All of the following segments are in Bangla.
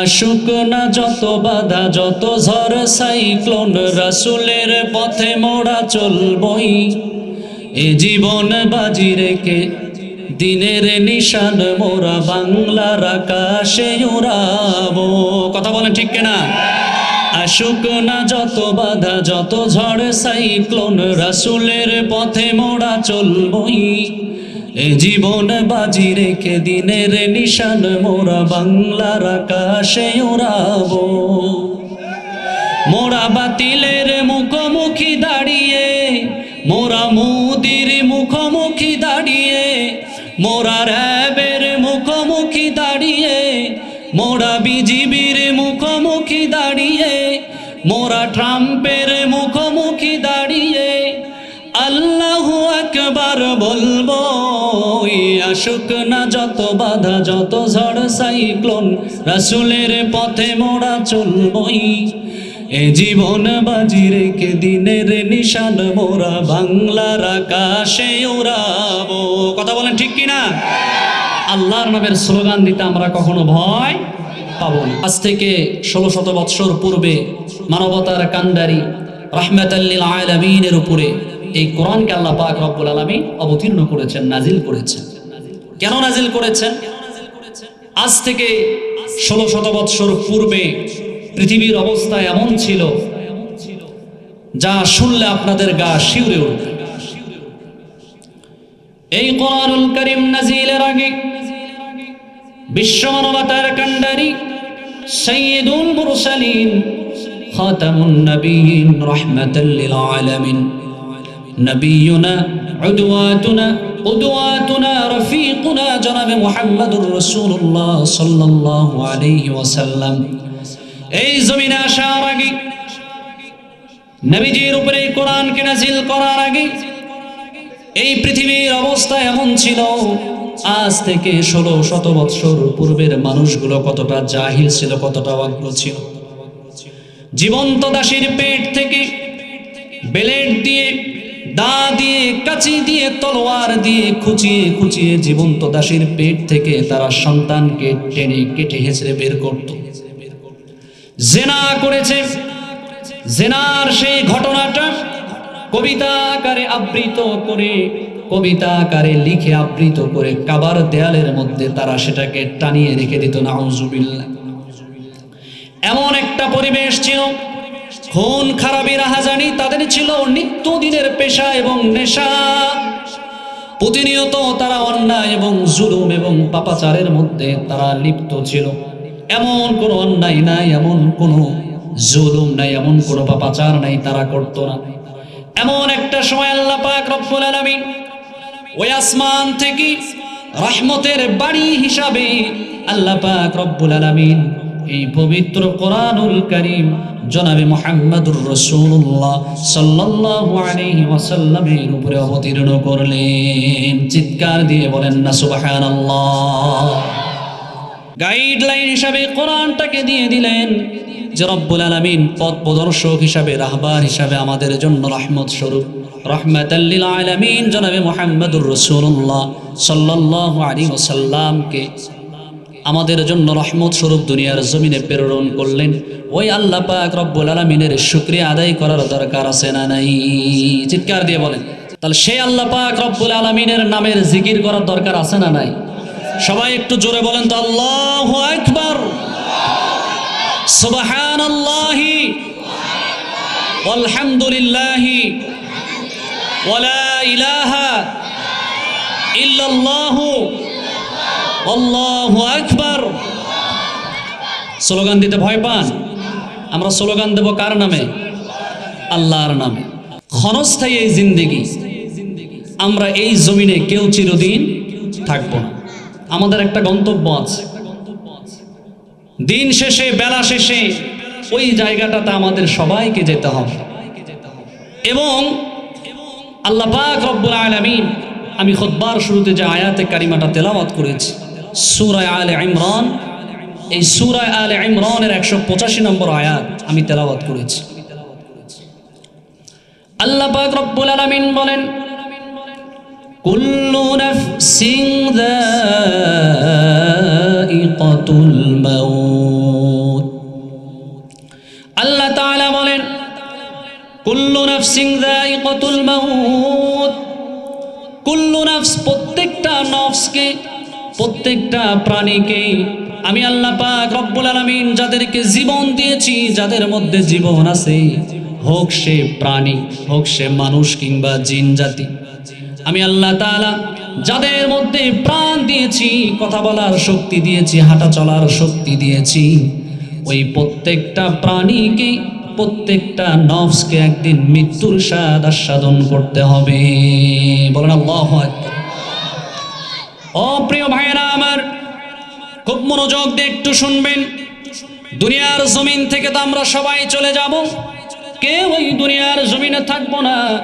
আশুক না যত বাধা, যত ঝড়, সাইক্লোন, রাসুলের পথে মোড়া চলবই। এ জীবন বাজি রেখে দিনের নিশান মোরা বাংলার আকাশে উড়াবো। কথা বলেন ঠিক কিনা? আশুক না যত বাধা, যত ঝড়, সাইক্লোন, রাসুলের পথে মোড়া চলবই। এ জীবন বাজি রেখে দিনের নিশান মোরা বাংলার আকাশে উড়াবো মোরা বাতিলের মুখোমুখি দাঁড়িয়ে, মোরা মুদির মুখোমুখি দাঁড়িয়ে, মোরা র্যাবের মুখোমুখি দাঁড়িয়ে, মোরা বিজিবির মুখোমুখি দাঁড়িয়ে, মোরা ট্রাম্পের মুখোমুখি দাঁড়িয়ে, আল্লাহু আকবার বলব। আশুক না যত বাধা, যত ঝড় সাইক্লোন, রাসুলের পথে মোড়া চলবই এ জীবন বাজি রেখে দিনের নিশান মোরা বাংলার আকাশে উড়াবো। কথা বলেন ঠিক কিনা? আল্লাহর নামের স্লোগান দিতে আমরা কখনো ভয় পাবো না। আজ থেকে ষোলো শত বৎসর পূর্বে মানবতার কান্ডারি রাহমাতাল্লিল আলামিনের উপরে এই কোরআনকে আল্লাহ পাক রব্বুল আলামিন অবতীর্ণ করেছেন নাজিল করেছেন। কেন নাজিল করেছেন? আজ থেকে ষোলো শত বৎসর পূর্বে পৃথিবীর অবস্থা এমন ছিল যা শুনলে আপনাদের গা শিউরে উঠবে। এই কোরআনুল করিম নাজিলের আগে বিশ্ব মানবতার কান্ডারি সৈয়দুল মুরসালিন খাতামুন নবীন রাহমাতাল লিল আলামিন। নবীনা উদওয়াতুনা উদওয়াতুনা, রফীকুনা, জনাবে মুহাম্মাদুর রাসূলুল্লাহ সাল্লাল্লাহু আলাইহি ওয়াসাল্লাম। এই জমিনে আসার আগে, নবীজির উপরে কোরআনকে নাজিল করার আগে, এই পৃথিবীর অবস্থা এমন ছিল, আজ থেকে ষোলো শত বৎসর পূর্বের মানুষগুলো কতটা জাহিল ছিল, কতটা অগ্র ছিল। জীবন্ত দাসীর পেট থেকে বেলেট দিয়ে দা দিয়ে, কাচি দিয়ে, তলোয়ার দিয়ে খুচিয়ে খুচিয়ে জীবন্ত দাসীর পেট থেকে তারা সন্তানকে টেনে কেটে হেসড়ে বের করত। জেনা করেছে, জেনার সেই ঘটনাটা কবিতা আকারে আবৃত করে, কবিতা আকারে লিখে আবৃত করে কাবার দেয়ালের মধ্যে তারা সেটাকে টানিয়ে রেখে দিত। নাউজুবিল্লাহ। এমন একটা পরিবেশ ছিল খুন খারাপি রাহাজানি তাদের ছিল নিত্যদিনের পেশা এবং নেশা। প্রতিনিয়ত তারা অন্যায় এবং জুলুম এবং পাপাচারের মধ্যে তারা লিপ্ত ছিল। এমন কোনো অন্যায় নাই, এমন কোনো জুলুম নাই, এমন কোনো পাপাচার নাই তারা করতো না। এমন একটা সময় আল্লাহ পাক রব্বুল আলামিন ওই আসমান থেকে রহমতের বাড়ি হিসাবে আল্লাহ পাক রব্বুল আলামিন এই পবিত্র কোরআনুল করিম জনাবে মোহাম্মদুর রসুল্লাহ সাল্লাল্লাহু আলাইহি ওয়াসাল্লামের উপরে অবতীর্ণ করলেন। চিৎকার দিয়ে বলেন না, সুবহানাল্লাহ। গাইডলাইন হিসাবে কোরআনটাকে দিয়ে দিলেন যে রব্বুল আলমিন পথ প্রদর্শক হিসাবে, রাহবার হিসাবে আমাদের জন্য রহমত স্বরূপ। রহমতাল্লিল আলমিন, জনাবে মোহাম্মদুর রসুল্লাহ সাল্লাহ আলী ওসাল্লামকে আমাদের জন্য রহমত স্বরূপ দুনিয়ার জমিনে প্রেরণ করলেন। ওই আল্লাহ পাক রব্বুল আলমিনের শুক্রিয়া আদায় করার দরকার আছে না নাই? চিৎকার দিয়ে বলেন। তাহলে সেই আল্লাহ পাক রব্বুল আলমিনের নামের জিকির করার দরকার আছে না নাই? সবাই একটু জোরে বলেন তো, আল্লাহ একবার সুবহান আল্লাহি আলহামদুলিল্লাহি ওয়ালা ইলাহা ইল্লাল্লাহু আকবার। স্লোগান দিতে ভয় পান? আমরা স্লোগান দেব কার নামে? আল্লাহর নামে। ক্ষণস্থায়ী এই জিন্দেগি, আমরা এই জমিনে কেউ চিরদিন থাকব না। আমাদের একটা গন্তব্য আছে। দিন শেষে, বেলা শেষে, ওই জায়গাটাতে আমাদের সবাইকে যেতে হবে। এবং আল্লাহ পাক রব্বুল আলামিন, আমি খুতবার শুরুতে যে আয়াতে কারিমাটা তেলাওয়াত করেছি সুরায় আল ইমরান, এই সুরায় আল ইমরানের একশো পঁচাশি নম্বর আয়াত আমি তেলাবাদ করেছি। আল্লাহ পাক রব্বুল আলামিন বলেন, কুল্লু নাফসিন যায়িকাতুল মাউত। আল্লাহ তাআলা বলেন, কুল্লু নাফসিন যায়িকাতুল মাউত। কুল্লু নাফস প্রত্যেকটা নফসকে প্রত্যেকটা প্রাণীকে আমি আল্লাহ পাক রব্বুল আলামিন যাদেরকে জীবন দিয়েছি, যাদের মধ্যে জীবন আছে, হোক সে প্রাণী, হোক সে মানুষ কিংবা জিন জাতি, আমি আল্লাহ তাআলা যাদের মধ্যে প্রাণ দিয়েছি, কথা বলার শক্তি দিয়েছি, হাঁটা চলার শক্তি দিয়েছি, ওই প্রত্যেকটা প্রাণীকে, প্রত্যেকটা নফসকে একদিন মৃত্যুর স্বাদ আস্বাদন করতে হবে। বলেন আল্লাহ ও প্রিয় ভাইয়েরা আমার, খুব মনোযোগ দিয়ে একটু শুনবেন। দুনিয়ার জমিন থেকে তো আমরা সবাই চলে যাব। কেউ ওই দুনিয়ার জমিনে থাকব না।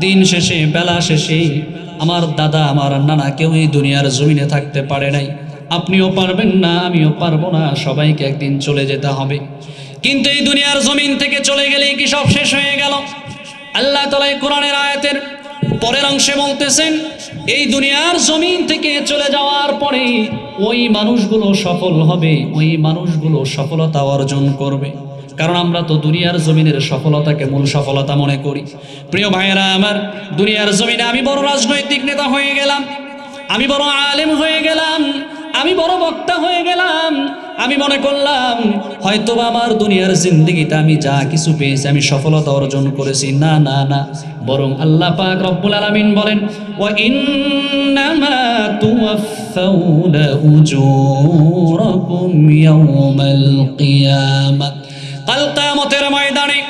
দিন শেষে, বেলা শেষে। আমার দাদা, আমার নানা কেউ এই দুনিয়ার জমিনে থাকতে পারে নাই। আপনিও পারবেন না, আমিও পারব না। সবাইকে একদিন চলে যেতে হবে। কিন্তু এই দুনিয়ার জমিন থেকে চলে গেলেই কি সব শেষ হয়ে গেল? আল্লাহ তালা এই কোরআনের আয়াতের পরের অংশে বলতেছেন এই দুনিয়ার জমিন থেকে চলে যাওয়ার পরে ওই মানুষগুলো সফল হবে, ওই মানুষগুলো সফলতা অর্জন করবে। কারণ আমরা তো দুনিয়ার জমিনের সফলতাকে মূল সফলতা মনে করি। প্রিয় ভাইয়েরা আমার, দুনিয়ার জমিনে আমি বড় রাজনৈতিক নেতা হয়ে গেলাম, আমি বড় আলেম হয়ে গেলাম, আমি বড় বক্তা হয়ে গেলাম আমি মনে করলাম হয়তো আমার দুনিয়ার জিন্দগিতে আমি যা কিছু পেয়েছি, আমি সফলতা অর্জন করেছি। না না না। বরং আল্লাহ পাক রব্বুল আলামিন বলেন ওয়া ইন্নামা তুওয়াফাউনা উজুরাকুম ইয়াউমাল কিয়ামাহ কাল ময়দানে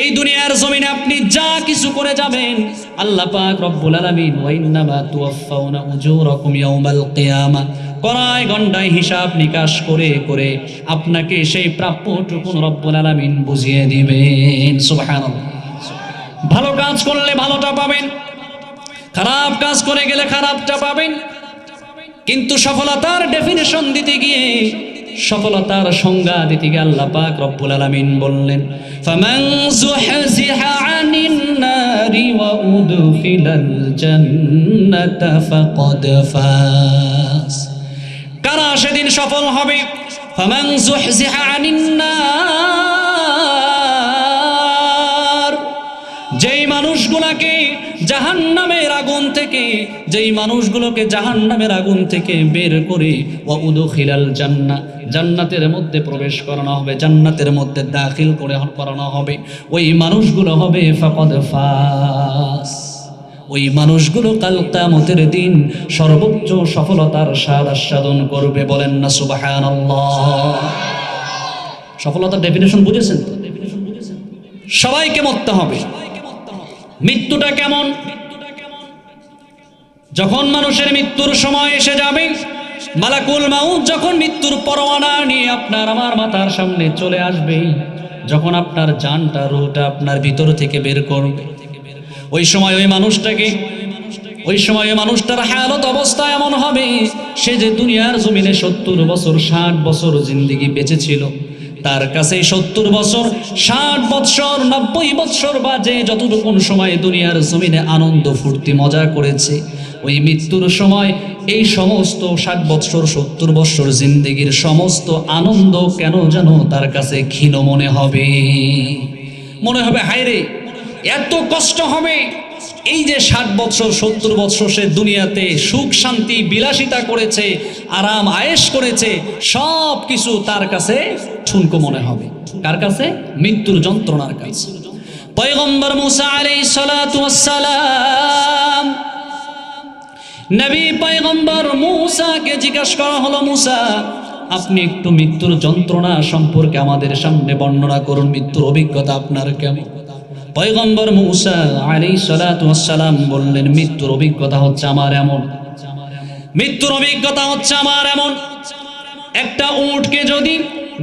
এই দুনিয়ার জমিনে আপনি যা কিছু করে যাবেন, আল্লাহ পাক রব্বুল আলামিন ওয়া ইন্নামা তুওয়াফাউনা উজুরাকুম ইয়াউমাল কিয়ামা করায় গন্ডায় হিসাব নিকাশ করে করে আপনাকে সেই প্রাপ্যটুকুন রব্বুল আলামিন বুঝিয়ে দিবেন। সুবহানাল্লাহ। ভালো কাজ করলে ভালোটা পাবেন, খারাপ কাজ করে গেলে খারাপটা পাবেন, কিন্তু সফলতার ডেফিনেশন দিতে গিয়ে সফলতার সংজ্ঞা দিতে গিয়ে আল্লাহ পাক রব্বুল আলামিন বললেন, ফামান যুহজিহা আনিন নারি ওয়া ফাকাদ সেদিন সফল হবে। যেই মানুষগুলাকে জাহান্নামের আগুন থেকে, যেই মানুষগুলোকে জাহান্নামের আগুন থেকে বের করে ও উদখিলাল জান্নাত জান্নাতের মধ্যে প্রবেশ করানো হবে, জান্নাতের মধ্যে দাখিল করে করানো হবে। ওই মানুষগুলো হবে ফাকদ ফাস। ওই মানুষগুলো কাল কিয়ামতের দিন সর্বোচ্চ সফলতার স্বাদ আস্বাদন করবে বলেন না, সুবহানাল্লাহ। সফলতার ডেফিনেশন বুঝেছেন? সবাইকে মরতে হবে। মৃত্যুটা কেমন? যখন মানুষের মৃত্যুর সময় এসে যাবে, মালাকুল মাউত যখন মৃত্যুর পরোয়ানা নিয়ে আপনার আমার মাথার সামনে চলে আসবে, যখন আপনার জানটা রুটা আপনার ভিতর থেকে বের করবে ওই সময় ওই মানুষটাকে ওই সময় ওই মানুষটার হালত অবস্থা এমন হবে, সে যে দুনিয়ার জমিনে সত্তর বছর, ষাট বছর জিন্দিগি বেঁচে ছিল তার কাছে সত্তর বছর, ষাট বৎসর, নব্বই বৎসর বা যে যতটুকুন সময় দুনিয়ার জমিনে আনন্দ, ফুর্তি, মজা করেছে। ওই মৃত্যুর সময় এই সমস্ত ষাট বৎসর, সত্তর বৎসর জিন্দিগির সমস্ত আনন্দ কেন যেন তার কাছে ক্ষীণ মনে হবে? মনে হবে, হায়রে এত কষ্ট হবে। এই যে ষাট বছর, সত্তর বছর সে দুনিয়াতে সুখ, শান্তি, বিলাসিতা করেছে, আরাম, আয়েশ করেছে, সব কিছু তার কাছে ঠুনকো মনে হবে। কার কাছে? মৃত্যুর যন্ত্রণার কাছে। পয়গম্বর মুসা ওয়াস সালাম নবী পয়গম্বর মুসাকে জিজ্ঞাসা করা হলো, মুসা, আপনি একটু মৃত্যুর যন্ত্রণা সম্পর্কে আমাদের সামনে বর্ণনা করুন। মৃত্যুর অভিজ্ঞতা আপনার কেমন? পয়গম্বর মুসা আলী সালাম বললেন, মৃত্যুর অভিজ্ঞতা হচ্ছে আমার এমন। মৃত্যুর অভিজ্ঞতা হচ্ছে আমার এমন। একটা উটকে যদি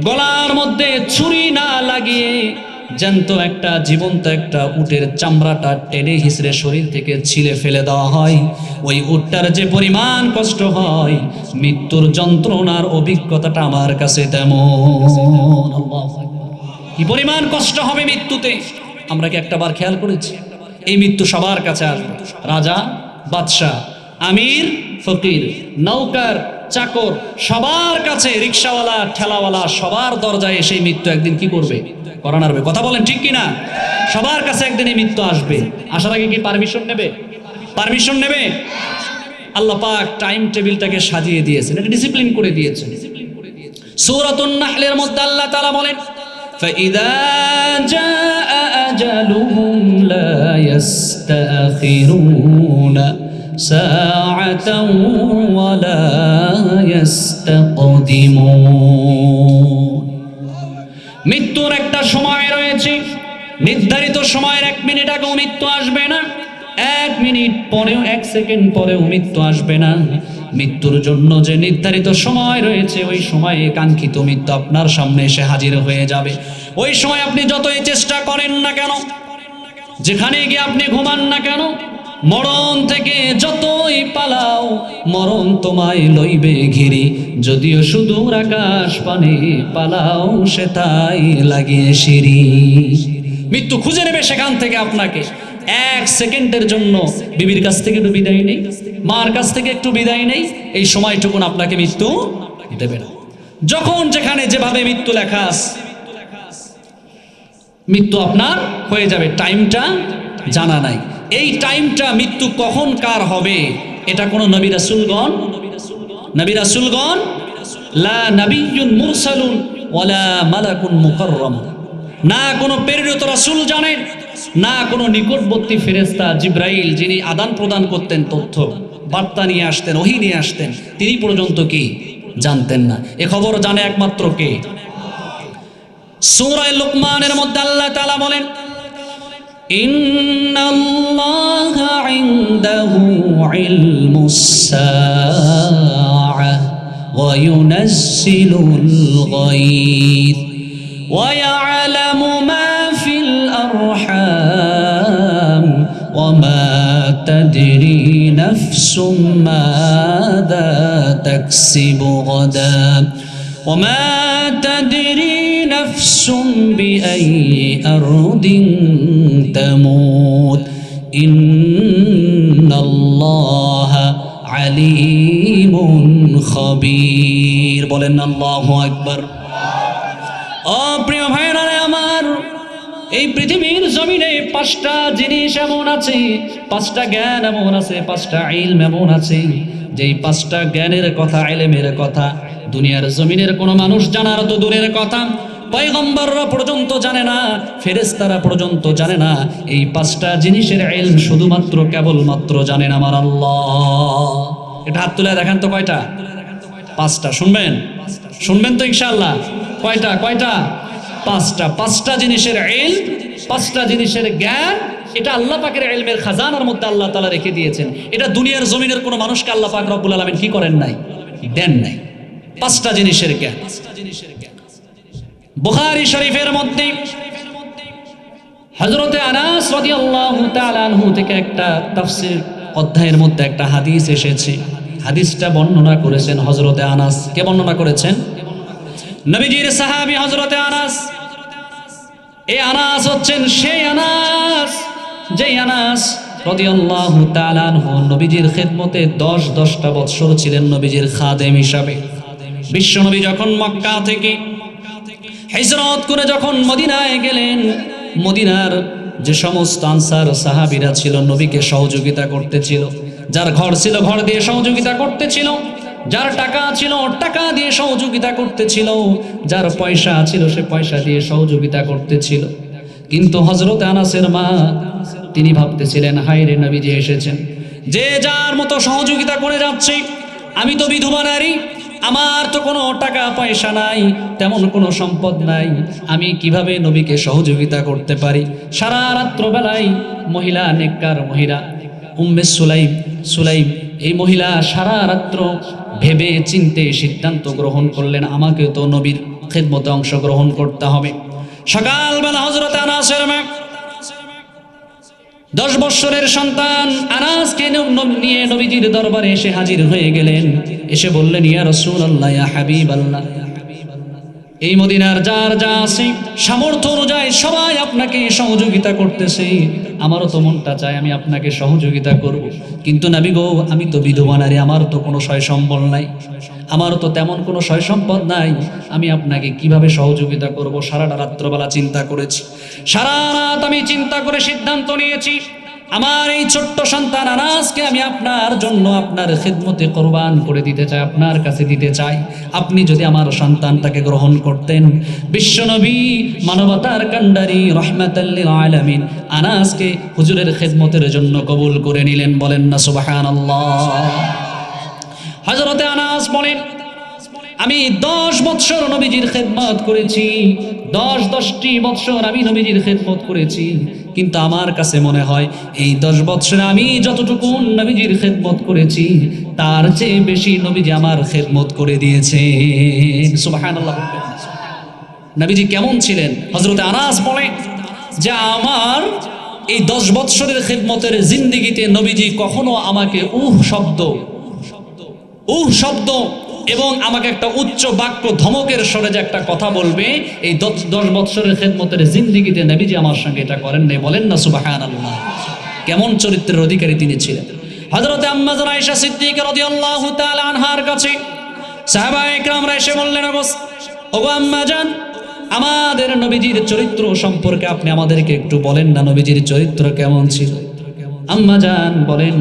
গলার মধ্যে ছুরি না লাগিয়ে জ্যান্ত একটা জীবন্ত একটা উটের চামড়াটা টেনে হিসড়ে শরীর থেকে ছিলে ফেলে দেওয়া হয়, ওই উটটার যে পরিমাণ কষ্ট হয়, মৃত্যুর যন্ত্রণার অভিজ্ঞতাটা আমার কাছে তেমন। কি পরিমাণ কষ্ট হবে মৃত্যুতে? আমরা কি একটা বার খেয়াল করেছি এই মৃত্যু সবার কাছে আসবে রাজা বাদশাহ আমির ফকির নৌকার চাকর সবার কাছে রিক্সাওয়ালা ঠেলাওয়ালা সবার দরজায় সেই মৃত্যু একদিন কি করবে করান আরবে কথা বলেন ঠিক কি না সবার কাছে একদিন এই মৃত্যু আসবে আসার আগে কি পারমিশন নেবে পারমিশন নেবে আল্লাহ পাক টাইম টেবিলটাকে সাজিয়ে দিয়েছেন এটা ডিসিপ্লিন করে দিয়েছেন সূরাতুন নাহলের মধ্যে আল্লাহ তাআলা বলেন فإذا جاء أجلهم لا يستأخرون ساعة ولا يستقدمون মৃত্যুর একটা সময় রয়েছে নির্ধারিত সময়ের এক মিনিট আগেও মৃত্যু আসবে না এক মিনিট পরেও এক সেকেন্ড পরেও মৃত্যু আসবে না মৃত্যুর জন্য যে নির্ধারিত সময় রয়েছে, ওই সময়ে কাঙ্ক্ষিত মৃত্যু আপনার সামনে এসে হাজির হয়ে যাবে। ওই সময় আপনি যতই চেষ্টা করেন না কেন, যেখানে গিয়ে আপনি ঘুমান না কেন, মরণ থেকে যতই পালাও, মরণ তোমায় লইবে ঘিরি। যদিও সুদূর আকাশ পানে পালাও, সে তাই লাগিয়ে সিঁড়ি। মৃত্যু খুঁজে নেবে সেখান থেকে আপনাকে। এক সেকেন্ডের জন্য বিবির কাছ থেকে একটু বিদায় নেই। মার কাছ থেকে একটু বিদায় নেই, এই সময়টুকুন আপনাকে মৃত্যু দেবে না। যখন যেখানে যেভাবে মৃত্যু লেখা মৃত্যু আপনার হয়ে যাবে, টাইমটা জানা নাই। এই টাইমটা মৃত্যু কখন কার হবে, এটা কোনো নবী রাসূলগণ লা ওয়ালা না কোনো প্রেরিত রাসূল জানেন, না কোনো নিকটবর্তী ফেরেশতা জিব্রাইল যিনি আদান প্রদান করতেন তথ্য। বার্তা নিয়ে আসতেন ওহী নিয়ে আসতেন তিনি পর্যন্ত কি জানতেন না এ খবর জানে একমাত্র কে সূরায় লুকমানের মধ্যে আল্লাহ তাআলা বলেন إن الله عنده علم الساعة وينزل الغيث ويعلم ما في الأرحام وما تدري نفس ماذا تكسب غدا وما تدري نفس بأي أرض تموت إن الله عليم خبير বলেন আল্লাহু আকবার ও প্রিয় ভাইরা আমার এই পৃথিবীর জমিনে পাঁচটা জিনিস এমন আছে, পাঁচটা জ্ঞান এমন আছে, পাঁচটা ইলম এমন আছে। যেই পাঁচটা জ্ঞানের কথা, ইলমের কথা, দুনিয়ার জমিনের কোনো মানুষ জানার তো দূরের কথা, পয়গম্বররা পর্যন্ত জানে না ফেরেস্তারা পর্যন্ত জানে না, এই পাঁচটা জিনিসের ইলম শুধুমাত্র, কেবলমাত্র জানেন আমার আল্লাহ। এটা হাত তুলে দেখেন তো কয়টা? পাঁচটা, শুনবেন? শুনবেন তো ইনশাআল্লাহ। কয়টা কয়টা? পাঁচটা পাঁচটা জিনিসের এল পাঁচটা জিনিসের জ্ঞান এটা আল্লাহ পাকের এলমের খাজানার মধ্যে আল্লাহ তালা রেখে দিয়েছেন। এটা দুনিয়ার জমিনের কোনো মানুষকে আল্লাহ পাক রব্বুল আলমিন কি করেন নাই? দেন নাই। পাঁচটা জিনিসের জ্ঞান। বুখারী শরীফের মধ্যে হজরতে আনাস রাদিয়াল্লাহু তাআলা আনহু থেকে একটা তাফসীর অধ্যায়ের মধ্যে একটা হাদিস এসেছে। হাদিসটা বর্ণনা করেছেন হজরতে আনাস। কে বর্ণনা করেছেন? নবীজির সাহাবী হজরতে আনাস। এই আনাস হচ্ছেন সেই আনাস, যেই আনাস রাদিয়াল্লাহু তাআলা আনহু নবীজির খেদমতে দশ দশটা বৎসর ছিলেন নবীজির খাদেম হিসাবে। বিশ্বনবী যখন মক্কা থেকে হিজরত করে যখন মদিনায় গেলেন, মদিনার যে সমস্ত আনসার সাহাবীরা ছিল, নবীকে সহযোগিতা করতেছিল যার ঘর ছিল, ঘর দিয়ে সহযোগিতা করতেছিল যার টাকা ছিল, টাকা দিয়ে সহযোগিতা করতেছিল, যার পয়সা ছিল, সে পয়সা দিয়ে সহযোগিতা করতেছিল। কিন্তু হজরত আনাসের মা, তিনি ভাবতেছিলেন হায়রে যে এসেছেন। যে যার মতো সহযোগিতা করে যাচ্ছে, আমি তো বিধবা নারী, আমার তো কোনো টাকা পয়সা নাই, তেমন কোনো সম্পদ নাই, আমি কীভাবে নবীকে সহযোগিতা করতে পারি? সারা রাত্র বেলায় মহিলা, নেককার মহিলা, উম্মে সুলাইম সুলাইম, এই মহিলা সারা রাত্র ভেবে চিনতে সিদ্ধান্ত গ্রহণ করলেন। আমাকে তো নবীর খেদমতে অংশগ্রহণ করতে হবে। সকালবেলা হজরত আনাসের দশ বৎসরের সন্তান আনাসকে নিয়ে নবীজির দরবারে এসে হাজির হয়ে গেলেন। এসে বললেন, ইয়া রসুল আল্লাহ হাবিব আল্লাহ এই মদিনার যার যা আছে, সামর্থ্য অনুযায়ী সবাই আপনাকে সহযোগিতা করতেছে। আমারও তো মনটা চায় আমি আপনাকে সহযোগিতা করব। কিন্তু নাবি গো, আমি তো বিধবা নারী, আমার তো কোনো সয় সম্বল নাই। আমারও তো তেমন কোনো সয় সম্পদ নাই। আমি আপনাকে কীভাবে সহযোগিতা করব? সারাটা রাত্রবেলা চিন্তা করেছি। সারা রাত আমি চিন্তা করে সিদ্ধান্ত নিয়েছি। আমার এই ছোট্ট সন্তান আনাজকে আমি আপনার জন্য আপনার খেদমতে কোরবান করে দিতে চাই, আপনার কাছে দিতে চাই। আপনি যদি আমার সন্তানটাকে গ্রহণ করতেন, বিশ্বনবী মানবতার কান্ডারি রহমাতাল্লিল আলামিন আনাজকে হুজুরের খেদমতের জন্য কবুল করে নিলেন বলেন না, সুবহানাল্লাহ। হজরতে আনাস বলেন আমি দশ বৎসর নবীজির খেদমত করেছি, দশ দশটি বৎসর আমি নবীজির খেদমত করেছি, কিন্তু আমার কাছে মনে হয় এই দশ বৎসরে আমি যতটুকু নবীজির খেদমত করেছি, তার চেয়ে বেশি নবীজি আমার খেদমত করে দিয়েছে। নবীজি কেমন ছিলেন? হজরতে আনাস বলে যে আমার এই দশ বৎসরের খেদমতের জিন্দিগিতে নবীজি কখনো আমাকে উহ শব্দ উহ শব্দ এবং আমাকে একটা উচ্চ বাক্য ধমকের স্বরে যে একটা কথা বলবে, এই দশ দশ বৎসরের খেদমতের জিন্দিগিতে নবীজি আমার সঙ্গে এটা করেন নাই, বলেন না সুবাহান আল্লাহ কেমন চরিত্রের অধিকারী তিনি ছিলেন। হজরতে আম্মাজান আয়েশা সিদ্দিক রাদিয়াল্লাহু তাআলা আনহার কাছে সাহাবা একরামরা এসে বললেন ওগো ওগো আম্মাজান আমাদের নবীজির চরিত্র সম্পর্কে আপনি আমাদেরকে একটু বলেন না, নবীজির চরিত্র কেমন ছিল? আম্মাজান বলেন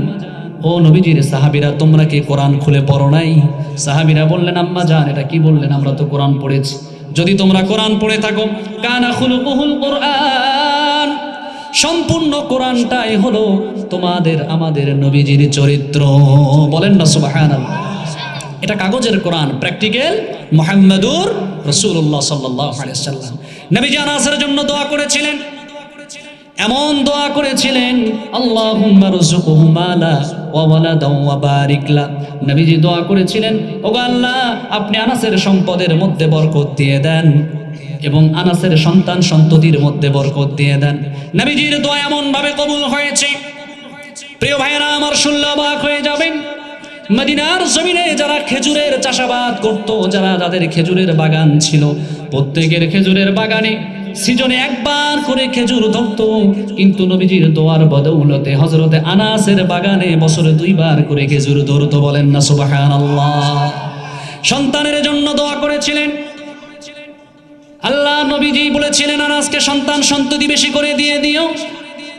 ও নবীজির সাহাবিরা, তোমরা কি কোরআন খুলে পড়ো নাই? সাহাবিরা বললেন, আম্মা জান, এটা কি বললেন? আমরা তো কোরআন পড়েছি। যদি তোমরা কোরআন পড়ে থাকো, কানা খুলুকুহুল কোরআন। সম্পূর্ণ কোরআনটাই হলো তোমাদের, আমাদের নবীজির চরিত্র। বলেন না, সুবহানাল্লাহ। এটা কাগজের কোরআন, প্র্যাকটিক্যাল মোহাম্মদুর রসুল্লাহ সাল্লাহ সাল্লাম নবীজি আনাসের জন্য দোয়া করেছিলেন। এমন দোয়া করেছিলেন, আল্লাহুম্মা রযুকহু মালা ওয়া ওয়ালাদাও ওয়া বারিক লা নবীজি দোয়া করেছিলেন, ওগো আল্লাহ, আপনি আনাসের সম্পদের মধ্যে বরকত দিয়ে দেন এবং আনাসের সন্তান সন্ততির মধ্যে বরকত দিয়ে দেন। নবীজির দোয়া এমন ভাবে কবুল হয়েছে, প্রিয় ভাইয়েরা, আমার শুনলে অবাক হয়ে যাবেন, মদিনার জমিনে যারা খেজুরের চাষাবাদ করত, যারা যাদের খেজুরের বাগান ছিল প্রত্যেকের খেজুরের বাগানে সিজনে একবার করে খেজুর ধরত। কিন্তু নবীজির দোয়ার বদৌলতে হজরতে আনাসের বাগানে বছরে দুইবার করে খেজুর ধরত বলেন না সুবাহান সন্তানের জন্য দোয়া করেছিলেন। আল্লাহ নবীজি বলেছিলেন, আনাসকে সন্তান সন্ততি বেশি করে দিয়ে দিও।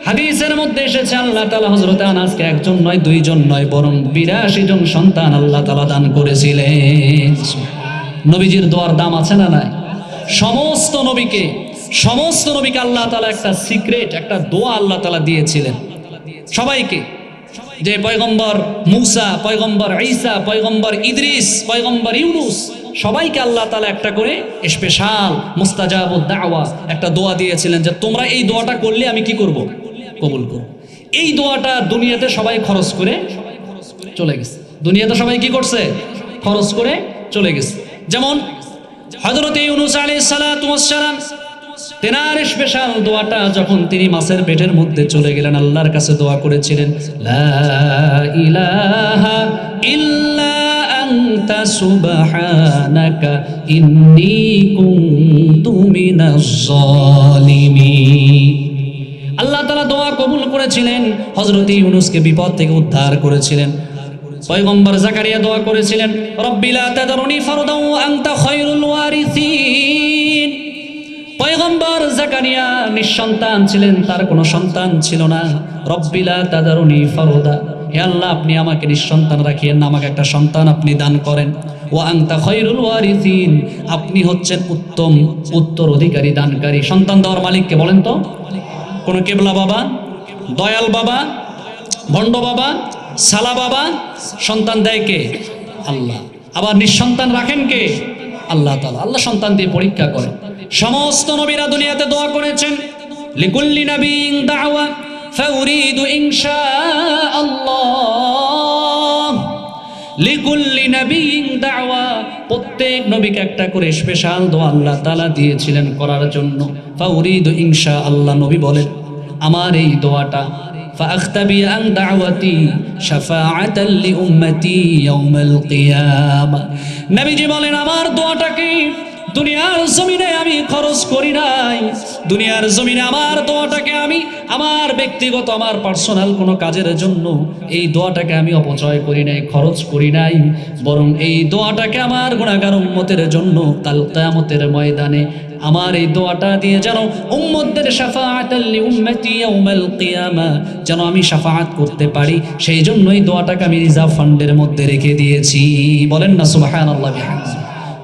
হাদিসের মধ্যে এসেছে, আল্লাহ তালা হজরত আনাসকে একজন নয়, দুইজন নয়, বরং বিরাশি জন সন্তান আল্লাহ তালা দান করেছিলেন। নবীজির দোয়ার দাম আছে না নাই? সমস্ত নবীকে সমস্ত নবীকে আল্লাহ তালা একটা সিক্রেট একটা দোয়া আল্লাহ তালা দিয়েছিলেন। সবাইকে, যে পয়গম্বর মুসা, পয়গম্বর ঈসা, পয়গম্বর ইদ্রিস, পয়গম্বর ইউনুস, সবাইকে আল্লাহ তালা একটা করে স্পেশাল মুস্তাজাব দাওয়া একটা দোয়া দিয়েছিলেন যে তোমরা এই দোয়াটা করলে আমি কি করব? কবুল করব। এই দোয়াটা দুনিয়াতে সবাই খরচ করে চলে গেছে। দুনিয়াতে সবাই কি করছে? খরচ করে চলে গেছে। যেমন হজরত ইউনুস আলাইহিস সালাতু ওয়াস সালাম তেনার স্পেশাল দোয়াটা যখন তিনি মাছের পেটের মধ্যে চলে গেলেন, আল্লাহর কাছে দোয়া করেছিলেন আল্লাহ তাআলা দোয়া কবুল করেছিলেন, হযরত ইউনুসকে বিপদ থেকে উদ্ধার করেছিলেন। পয়গম্বর জাকারিয়া দোয়া করেছিলেন রব্বিলা তাদারুনি ফারদাও ওয়া আনতা খায়রুল ওয়ারিসিন। পয়গম্বর জাকারিয়া নিঃসন্তান ছিলেন, তার কোনো সন্তান ছিল না। রব্বিলা তাদারুনি ফারদা, হে আল্লাহ, আপনি আমাকে নিঃসন্তান রাখিয়েন না আমাকে একটা সন্তান আপনি দান করেন। ও আংতা খৈরুল ওয়ারিসিন, আপনি হচ্ছেন উত্তম, উত্তর অধিকারী, দানকারী। সন্তান দেওয়ার মালিককে বলেন তো, কোনো কেবলা বাবা, দয়াল বাবা, ভণ্ড বাবা সালা বাবা, সন্তান দেয় কে? আল্লাহ। আবার নিঃসন্তান রাখেন কে? আল্লাহ তালা আল্লাহ সন্তান দিয়ে পরীক্ষা করেন। সমস্ত নবীরা দুনিয়াতে দোয়া করেছেন, লিকুল্লি নবীন দাওয়া, ফাউরিদু ইনশা আল্লাহ লিকুল্লি নবীন দাওয়া। প্রত্যেক নবীকে একটা করে স্পেশাল দোয়া আল্লাহ তালা দিয়েছিলেন করার জন্য। ফাউরিদু ইনশা আল্লাহ নবী বলেন, আমার এই দোয়াটা فأختبي عن دعوتي شفاعة لأمتي يوم القيامة নবীজি বলেন আমার দোয়াটাকে দুনিয়ার জমিনে আমি খরচ করি নাই। দুনিয়ার জমিনে আমার দোয়াটাকে আমি, আমার ব্যক্তিগত, আমার পার্সোনাল কোনো কাজের জন্য এই দোয়াটাকে আমি অপচয় করি নাই, খরচ করি নাই। বরং এই দোয়াটাকে আমার গুণাগার উম্মতের জন্য কাল কিয়ামতের ময়দানে আমার এই দোয়াটা দিয়ে যেন উম্মতদের শাফাআতাল্লি উম্মতি ইয়াউমাল কিয়ামা যেন আমি শাফাআত করতে পারি, সেই জন্যই দোয়াটাকে আমি রিজার্ভ ফান্ডের মধ্যে রেখে দিয়েছি। বলেন না সুবহানাল্লাহ